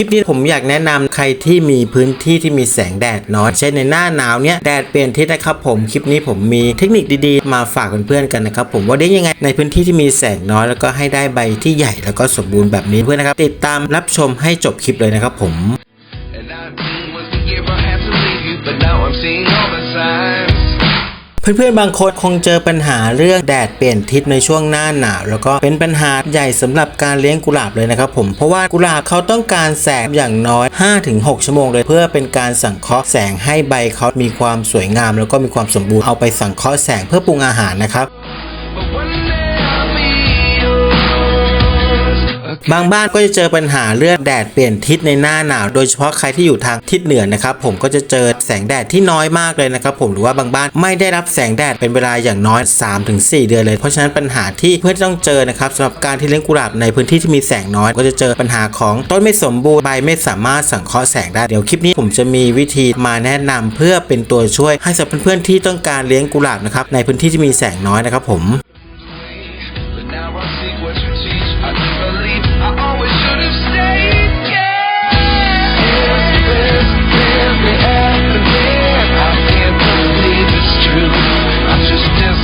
คลิปนี้ผมอยากแนะนำใครที่มีพื้นที่ที่มีแสงแดดน้อยเช่นในหน้าหนาวเนี้ยแดดเปลี่ยนทิศนะครับผมคลิปนี้ผมมีเทคนิคดีๆ มาฝากเพื่อนๆกันนะครับผมว่าได้ยังไงในพื้นที่ที่มีแสงน้อยแล้วก็ให้ได้ใบที่ใหญ่แล้วก็สมบูรณ์แบบนี้เพื่อนนะครับติดตามรับชมให้จบคลิปเลยนะครับผม เพื่อนๆ บางคนคงเจอปัญหาเรื่องแดดเปลี่ยนทิศในช่วงหน้าหนาว แล้วก็เป็นปัญหาใหญ่สำหรับการเลี้ยงกุหลาบเลยนะครับผมเพราะว่ากุหลาบเขาต้องการแสงอย่างน้อย 5-6 ชั่วโมงเลยเพื่อเป็นการสังเคราะห์แสงให้ใบเขามีความสวยงาม แล้วก็มีความสมบูรณ์เอาไปสังเคราะห์แสงเพื่อปรุงอาหารนะครับบางบ้านก็จะเจอปัญหาเรื่องแดดเปลี่ยนทิศในหน้าหนาว โดยเฉพาะใครที่อยู่ทางทิศเหนือนะครับผมก็จะเจอ แสงแดดที่น้อยมากเลยนะครับผมหรือว่าบางบ้านไม่ได้รับแสงแดดเป็นเวลาอย่างน้อย 3-4 เดือนเลย เพราะฉะนั้นปัญหาที่เพื่อนต้องเจอนะครับสำหรับการที่เลี้ยงกุหลาบในพื้นที่ที่มีแสงน้อย ก็จะเจอปัญหาของต้นไม่สมบูรณ์ใบไม่สามารถสังเคราะห์แสงได้เดี๋ยวคลิปนี้ผมจะมีวิธีมาแนะนำเพื่อเป็นตัวช่วยให้สำหรับเพื่อนๆที่ต้องการเลี้ยงกุหลาบนะครับในพื้นที่ที่มีแสงน้อยนะครับผม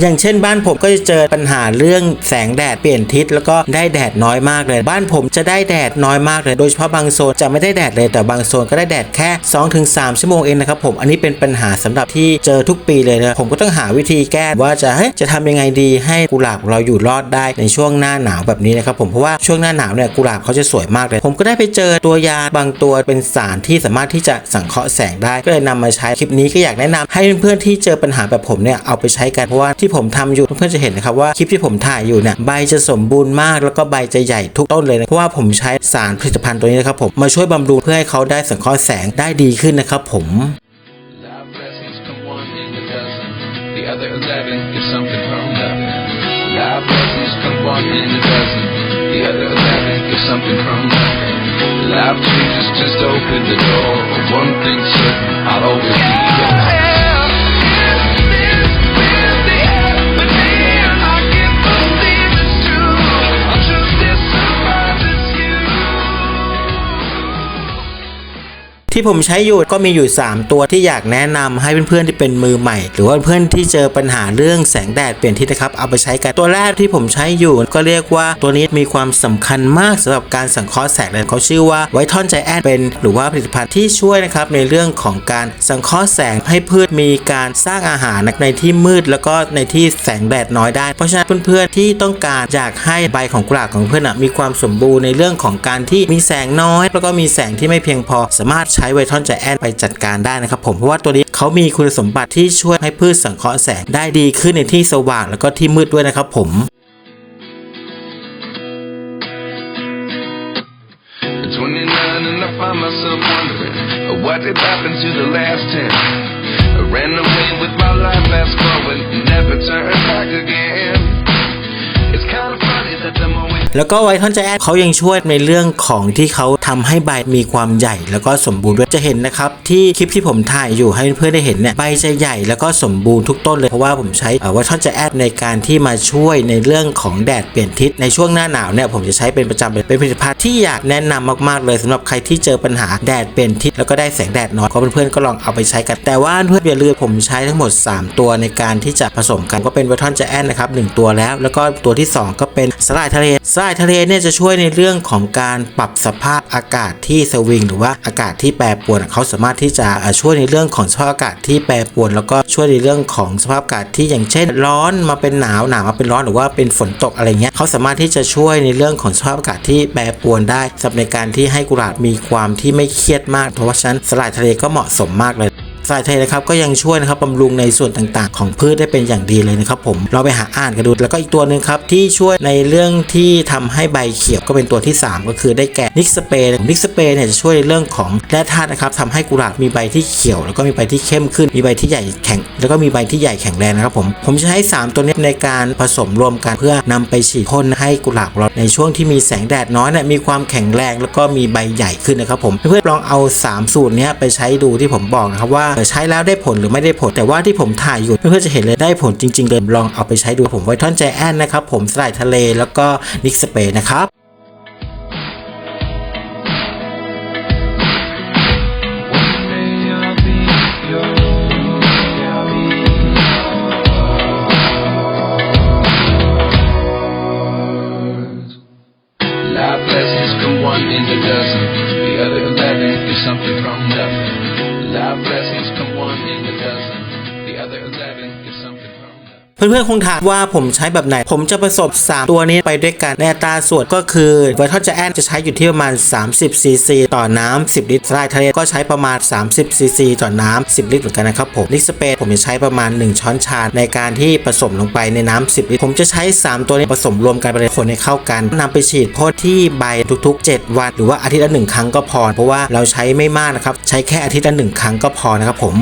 อย่างเช่นบ้านผมก็จะเจอปัญหาเรื่องแสงแดดเปลี่ยนทิศแล้วก็ได้แดดน้อยมากเลย บ้านผมจะได้แดดน้อยมากเลย โดยเฉพาะบางโซนจะไม่ได้แดดเลยแต่บางโซนก็ได้แดดแค่ 2-3 ชั่วโมงเองนะครับผมอันนี้เป็นปัญหาสำหรับที่เจอทุกปีเลยนะผมก็ต้องหาวิธีแก้ว่าจะเฮ้ยจะทำยังไงดีให้กุหลาบเราอยู่รอดได้ในช่วงหน้าหนาวแบบนี้นะครับผมเพราะว่าช่วงหน้าหนาวเนี่ยกุหลาบเขาจะสวยมากเลย ผมก็ได้ไปเจอตัวยาบางตัวเป็นสารที่สามารถที่จะสังเคราะห์แสงได้ก็เลยนำมาใช้คลิปนี้ก็อยากแนะนำให้เพื่อนๆที่เจอปัญหาแบบผมเนี่ยเอาไปใช้กันเพราะว่าที่ผมทำอยู่เพื่อนๆจะเห็นนะครับว่าคลิปที่ผมถ่ายอยู่เนี่ยใบจะสมบูรณ์มาก แล้วก็ใบจะใหญ่ทุกต้นเลยนะเพราะว่าผมใช้สารผลิตภัณฑ์ตัวนี้นะครับผมมาช่วยบำรุงเพื่อให้เขาได้สังเคราะห์แสงได้ดีขึ้นนะครับผม Live blessings come one in a dozen. The other eleven get something from nothing. Live blessings come one in a dozen. The other eleven get something from nothing. Life changes just open the door. One thing certain, I'll always be ที่ผมใช้อยู่ก็มีอยู่ 3 ตัวที่อยากแนะนำให้เพื่อนๆที่เป็นมือใหม่ หรือว่าเพื่อนที่เจอปัญหาเรื่องแสงแดดเปลี่ยนทิศนะครับเอาไปใช้กันตัวแรกที่ผมใช้อยู่ ก็เรียกว่าตัวนี้มีความสำคัญมากสำหรับการสังเคราะห์แสงเลยเขาชื่อว่าไวทอนใจแอนเป็น หรือว่าผลิตภัณฑ์ที่ช่วยนะครับในเรื่องของการสังเคราะห์แสงให้พืชมีการสร้างอาหารในที่มืด แล้วก็ในที่แสงแดดน้อยได้ เพราะฉะนั้นเพื่อนๆที่ต้องการอยากให้ใบของกุหลาบของเพื่อนอะมีความสมบูรณ์ในเรื่องของการที่มีแสงน้อย แล้วก็มีแสงที่ไม่เพียงพอสามารถใช้ช้ไวทอนใจแอนไปจัดการได้นะครับผมเพราะว่าตัวนี้เขามีคุณสมบัติที่ช่วยให้พืชสังเคราะห์แสงได้ดีขึ้นในที่สว่างแล้วก็ที่มืดด้วยนะครับผม29 and I find myself wondering what did happen to the last 10. I ran away with my life fast forward, แล้วก็ไวทอนใจแอนเขายังช่วยในเรื่องของที่เขาทำให้ใบมีความใหญ่ แล้วก็สมบูรณ์ด้วยจะเห็นนะครับที่คลิปที่ผมถ่ายอยู่ให้เพื่อนๆได้เห็นเนี่ยใบจะใหญ่แล้วก็สมบูรณ์ทุกต้นเลย เพราะว่าผมใช้ไวทอนใจแอนในการที่มาช่วยในเรื่องของแดดเปลี่ยนทิศในช่วงหน้าหนาวเนี่ยผมจะใช้เป็นประจำเลยเป็นผลิตภัณฑ์ที่อยากแนะนำมากๆเลยสำหรับใครที่เจอปัญหาแดดเปลี่ยนทิศแล้วก็ได้แสงแดดน้อยก็เพื่อนๆก็ลองเอาไปใช้กัน แต่ว่าเพื่อนๆอย่าลืมผมใช้ทั้งหมด 3 ตัวในการที่จะผสมกันก็เป็นไวทอนใจแอนนะครับหนึ่งตัวแล้ว แล้วก็ตัวที่ 2 ก็เป็นสลายทะเลสลายทะเลเนี่ยจะช่วยในเรื่องของการปรับสภาพอากาศที่สวิง หรือว่าอากาศที่แปรปรวนเขาสามารถที่จะช่วยในเรื่องของสภาพอากาศที่แปรปรวน แล้วก็ช่วยในเรื่องของสภาพอากาศที่อย่างเช่น ร้อนมาเป็นหนาวหนาวมาเป็นร้อนหรือว่าเป็นฝนตกอะไรเงี้ยเขาสามารถที่จะช่วยในเรื่องของสภาพอากาศที่แปรปรวนได้สำหรับในการที่ให้กุหลาบมีความที่ไม่เครียดมาก เพราะว่าฉะนั้นสลายทะเลก็เหมาะสมมากเลย สายไทยนะครับก็ยังช่วยนะครับบำรุงในส่วนต่างๆ ของพืชได้เป็นอย่างดีเลยนะครับผมเราไปหาอ่านกันดูแล้วก็อีกตัวหนึ่งครับที่ช่วยในเรื่องที่ทำให้ใบเขียวก็เป็นตัวที่ 3 ก็คือได้แก่นิกสเปรย์นิกสเปรย์เนี่ยจะช่วยในเรื่องของแร่ธาตุนะครับทำให้กุหลาบมีใบที่เขียว แล้วก็มีใบที่เข้มขึ้น มีใบที่ใหญ่แข็ง แล้วก็มีใบที่ใหญ่แข็งแรงนะครับผมผมจะใช้ 3 ตัวนี้ในการผสมรวมกันเพื่อนำไปฉีดพ่นให้กุหลาบเราในช่วงที่มีแสงแดดน้อยเนี่ยมีความแข็งแรงแล้วก็มีใบใหญ่ขึ้นนะครับผมเพื่อนๆลองเอา 3 สูตรนี้ไปใช้ดูที่ผมบอกนะครับว่าใช้แล้วได้ผลหรือไม่ได้ผล แต่ว่าที่ผมถ่ายอยู่เพื่อนๆจะเห็นเลยได้ผลจริงๆเลยลองเอาไปใช้ดูผมไวทอนแจแอนนะครับผมสลด์ทะเลแล้วก็นิกสเปรย์นะครับ เพื่อนๆคงถามว่าผมใช้แบบไหน ผมจะผสม 3 ตัวนี้ไปด้วยกันในอัตราส่วนก็คือไวท์ทอจะแอนจะใช้อยู่ที่ประมาณ 30ซีซีต่อน้ำ10 ลิตรไลด์ทะเลก็ใช้ประมาณ 30ซีซีต่อน้ำ10 ลิตรเหมือนกันนะครับผมลิกสเปรย์ผมจะใช้ประมาณ 1 ช้อนชาในการที่ผสมลงไปในน้ำ10 ลิตร ผมจะใช้ 3 ตัวนี้ผสมรวมกันไปเลยคนให้เข้ากันนำไปฉีดพ่นที่ใบทุก ๆ 7 วัน หรือว่าอาทิตย์ละหนึ่งครั้งก็พอ เพราะว่าเราใช้ไม่มากนะครับใช้แค่อาทิตย์ละหนึ่งครั้งก็พอนะครับผม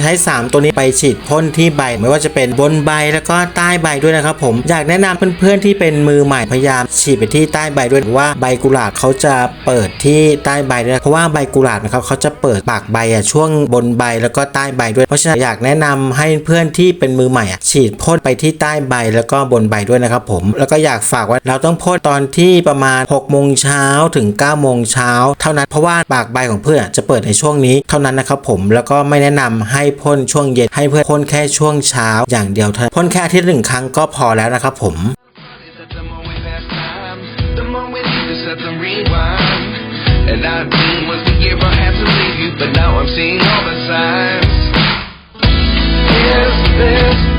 จะใช้ 3 ตัวนี้ไปฉีดพ่นที่ใบ ไม่ว่าจะเป็นบนใบแล้วก็ใต้ใบด้วยนะครับผมอยากแนะนำเพื่อนๆที่เป็นมือใหม่พยายามฉีดไปที่ใต้ใบด้วยเพราะว่าใบกุหลาบเขาจะเปิดที่ใต้ใบด้วยเพราะว่าใบกุหลาบนะครับเขาจะเปิดปากใบอะช่วงบนใบแล้วก็ใต้ใบด้วย เพราะฉะนั้นอยากแนะนำให้เพื่อนที่เป็นมือใหม่อะฉีดพ่นไปที่ใต้ใบแล้วก็บนใบด้วยนะครับผมแล้วก็อยากฝากว่าเราต้องพ่นตอนที่ประมาณ6โมงเช้าถึง9โมงเช้าเท่านั้นเพราะว่าปากใบของเพื่อนอะจะเปิดในช่วงนี้เท่านั้นนะครับผมแล้วก็ไม่แนะนำให้พ่นช่วงเย็นให้เพื่อนพ่นแค่ช่วงเช้าอย่างเดียวเท่านพ่นแค่ที่หนึ่งครั้งก็พอแล้วนะครับผม This, this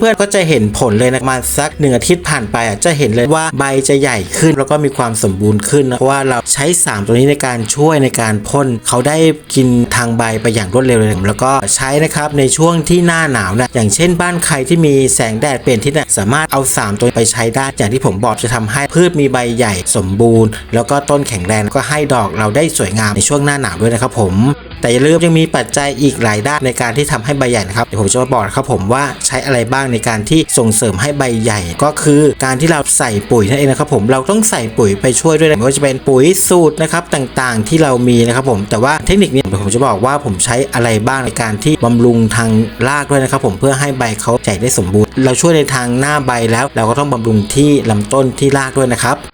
เพื่อนๆก็จะเห็นผลเลยนะมาสักหนึ่งอาทิตย์ผ่านไปอะจะเห็นเลยว่าใบจะใหญ่ขึ้น แล้วก็มีความสมบูรณ์ขึ้นนะเพราะว่าเราใช้ 3 ตัวนี้ในการช่วยในการพ่นเขาได้กินทางใบไปอย่างรวดเร็วเลยแล้วก็ใช้นะครับในช่วงที่หน้าหนาวนะอย่างเช่นบ้านใครที่มีแสงแดดเปลี่ยนทิศนะสามารถเอา 3 ตัวไปใช้ได้อย่างที่ผมบอกจะทำให้พืชมีใบใหญ่สมบูรณ์ แล้วก็ต้นแข็งแรงก็ให้ดอกเราได้สวยงามในช่วงหน้าหนาวด้วยนะครับผมแต่อย่าลืมยังมีปัจจัยอีกหลายด้านในการที่ทำให้ใบใหญ่นะครับเดี๋ยวผมจะมาบอกนะครับผมว่าใช้อะไรบ้างในการที่ส่งเสริมให้ใบใหญ่ ก็คือการที่เราใส่ปุ๋ยนั่นเองนะครับผมเราต้องใส่ปุ๋ยไปช่วยด้วยนะไม่ว่าจะเป็นปุ๋ยสูตรนะครับต่างๆ ที่เรามีนะครับผมแต่ว่าเทคนิคนี้ผมจะบอกว่าผมใช้อะไรบ้างในการที่บำรุงทางรากด้วยนะครับผมเพื่อให้ใบเขาใหญ่ได้สมบูรณ์ เราช่วยในทางหน้าใบแล้ว เราก็ต้องบำรุงที่ลำต้นที่รากด้วยนะครับ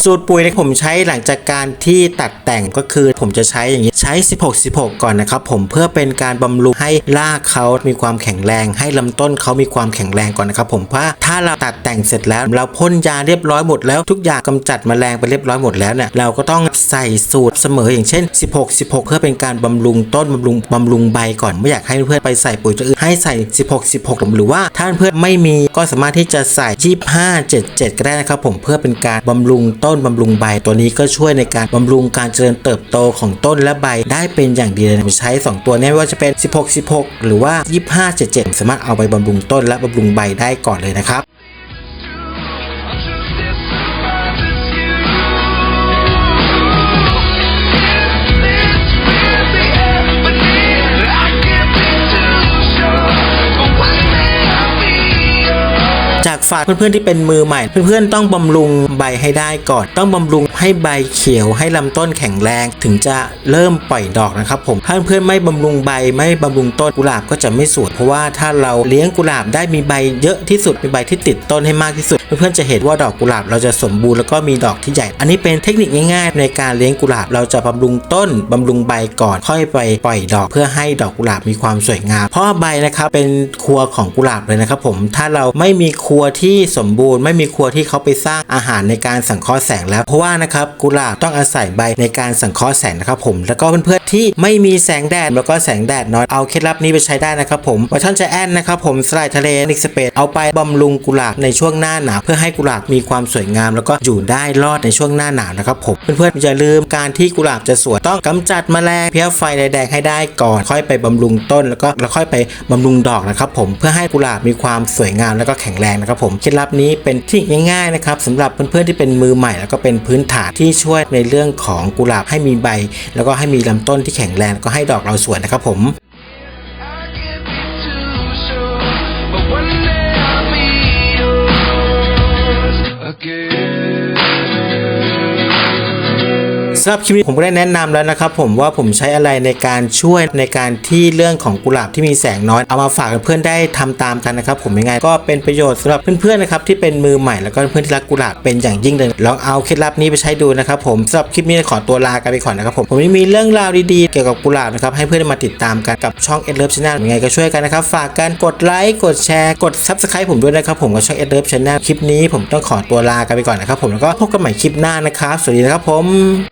สูตรปุ๋ยที่ผมใช้หลังจากการที่ตัดแต่งก็คือ ผมจะใช้อย่างนี้ใช้ 16 16 ก่อนนะครับผมเพื่อเป็นการบำรุงให้รากเขามีความแข็งแรง ให้ลำต้นเขามีความแข็งแรงก่อนนะครับผมเพราะถ้าเราตัดแต่งเสร็จแล้ว เราพ่นยาเรียบร้อยหมดแล้วทุกอย่างกำจัดแมลงไปเรียบร้อยหมดแล้วเนี่ยเราก็ต้องใส่สูตรเสมออย่างเช่น 16 16 เพื่อเป็นการบำรุงต้นบำรุงบำรุงใบก่อนไม่อยากให้เพื่อนไปใส่ปุ๋ยตัวอื่นให้ใส่ 16 16 หรือว่าถ้าเพื่อนไม่มีก็สามารถที่จะใส่ 25 77 ก็ได้นะครับผมเพื่อเป็นการบำรุงต้นบำรุงใบ ตัวนี้ก็ช่วยในการบำรุงการเจริญเติบโตของต้นและใบได้เป็นอย่างดีเลยผมใช้ 2 ตัวนี้ว่าจะเป็น 16 16 หรือว่า 25 77 สามารถเอาไปบำรุงต้นและบำรุงใบได้ก่อนเลยนะครับ ฝากเพื่อนๆที่เป็นมือใหม่ เพื่อนๆต้องบำรุงใบให้ได้ก่อน ต้องบำรุงให้ใบเขียวให้ลำต้นแข็งแรง ถึงจะเริ่มปล่อยดอกนะครับผมถ้าเพื่อนๆไม่บำรุงใบไม่บำรุงต้นกุหลาบก็จะไม่สวยเพราะว่าถ้าเราเลี้ยงกุหลาบได้มีใบเยอะที่สุดมีใบที่ติดต้นให้มากที่สุด เพื่อนๆจะเห็นว่าดอกกุหลาบเราจะสมบูรณ์แล้วก็มีดอกที่ใหญ่ อันนี้เป็นเทคนิคง่ายๆ ในการเลี้ยงกุหลาบเราจะบำรุงต้นบำรุงใบก่อนค่อยไปปล่อยดอกเพื่อให้ดอกกุหลาบมีความสวยงาม เพราะใบนะครับเป็นครัวของกุหลาบเลยนะครับผมถ้าเราไม่มีครัวทที่สมบูรณ์ไม่มีครัวที่เขาไปสร้างอาหารในการสังเคราะห์แสงแล้วเพราะว่านะครับกุหลาบต้องอาศัยใบในการสังเคราะห์แสงนะครับผมแล้วก็เพื่อนๆที่ไม่มีแสงแดดแล้วก็แสงแดดน้อยเอาเคล็ดลับนี้ไปใช้ได้นะครับผมวัชชันจะแอนนะครับผมสไลด์ทะเลนิกสเปดเอาไปบำรุงกุหลาบในช่วงหน้าหนาวเพื่อให้กุหลาบมีความสวยงาม แล้วก็อยู่ได้รอดในช่วงหน้าหนาวนะครับผมเพื่อนๆอย่าลืมการที่กุหลาบจะสวยต้องกำจัดแมลงเพี้ยไฟแดงๆให้ได้ก่อน ค่อยไปบำรุงต้นแล้วก็แล้วค่อยไปบำรุงดอกนะครับผมเพื่อให้กุหลาบมีความสวยงามแล้วก็แข็งแรงนะครับผมเคล็ดลับนี้เป็นที่ง่ายๆนะครับสำหรับเพื่อนๆที่เป็นมือใหม่ แล้วก็เป็นพื้นฐานที่ช่วยในเรื่องของกุหลาบให้มีใบ แล้วก็ให้มีลำต้นที่แข็งแรงแล้วก็ให้ดอกเราสวยนะครับผม สำหรับคลิปนี้ผมก็ได้แนะนำแล้วนะครับผมว่าผมใช้อะไรในการช่วยในการที่เรื่องของกุหลาบที่มีแสงน้อยเอามาฝากเพื่อนได้ทำตามกันนะครับผมยังไงก็เป็นประโยชน์สำหรับเพื่อนๆนะครับที่เป็นมือใหม่แล้วก็เพื่อนที่รักกุหลาบเป็นอย่างยิ่งเลยลองเอาเคล็ดลับนี้ไปใช้ดูนะครับผมสำหรับคลิปนี้ขอตัวลากันไปก่อนนะครับผมผมยังมีเรื่องราวดีๆเกี่ยวกับกุหลาบนะครับให้เพื่อนมาติดตามกันกับช่องเอ็ดเลิฟชาแนลยังไงก็ช่วยกันนะครับฝากกันกดไลค์กดแชร์กดซับสไครต์ผมด้วยนะครับผมกับช่องเอ็ดเลิฟชาแนลคลิปนี้ผมต้องขอตัวลากันไปก่อนนะครับผมแล้วก็พบกันใหม่คลิปหน้านะครับสวัสดีนะครับผม